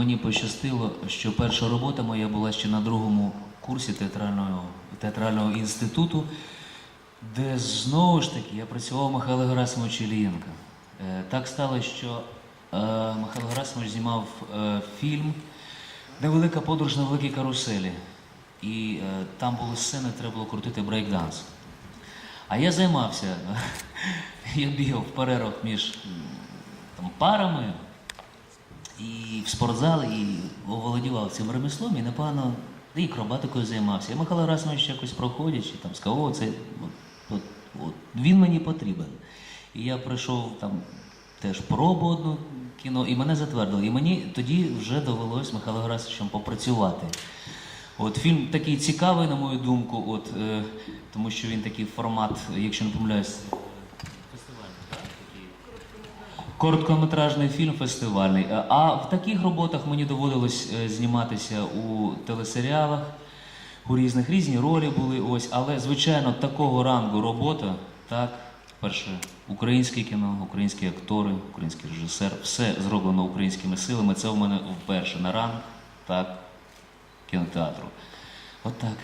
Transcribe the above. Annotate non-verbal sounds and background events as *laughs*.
мені пощастило, що перша робота моя була ще на другому курсі театрального, театрального інституту, де знову ж таки я працював Михайло Герасимович Ілієнко. Е, Так сталося, що е, Михайло Герасимович знімав е, фільм Невелика подорож на великій каруселі. І там були сцени, треба було крутити брейкданс. А я займався, *laughs* я бігав в перервах між там, парами і в спортзал, і оволодівав цим ремеслом, і напевно і акробатикою займався. І Михайло Расимович якось проходячи, там сказав, це от, от, от, він мені потрібен. І я пройшов там теж пробу одну кіно, і мене затвердили. І мені тоді вже довелось з Михайлом Герасимовичем попрацювати. От фільм такий цікавий, на мою думку, от, е, тому що він такий формат, якщо не помиляюсь, Короткометражний фільм фестивальний. Е, А в таких роботах мені доводилось е, зніматися у телесеріалах, у різних різні ролі були ось. Але, звичайно, такого рангу робота, так, перше, українське кіно, українські актори, український режисер, все зроблено українськими силами. Це в мене вперше на ранг, так, кінотеатру. От так.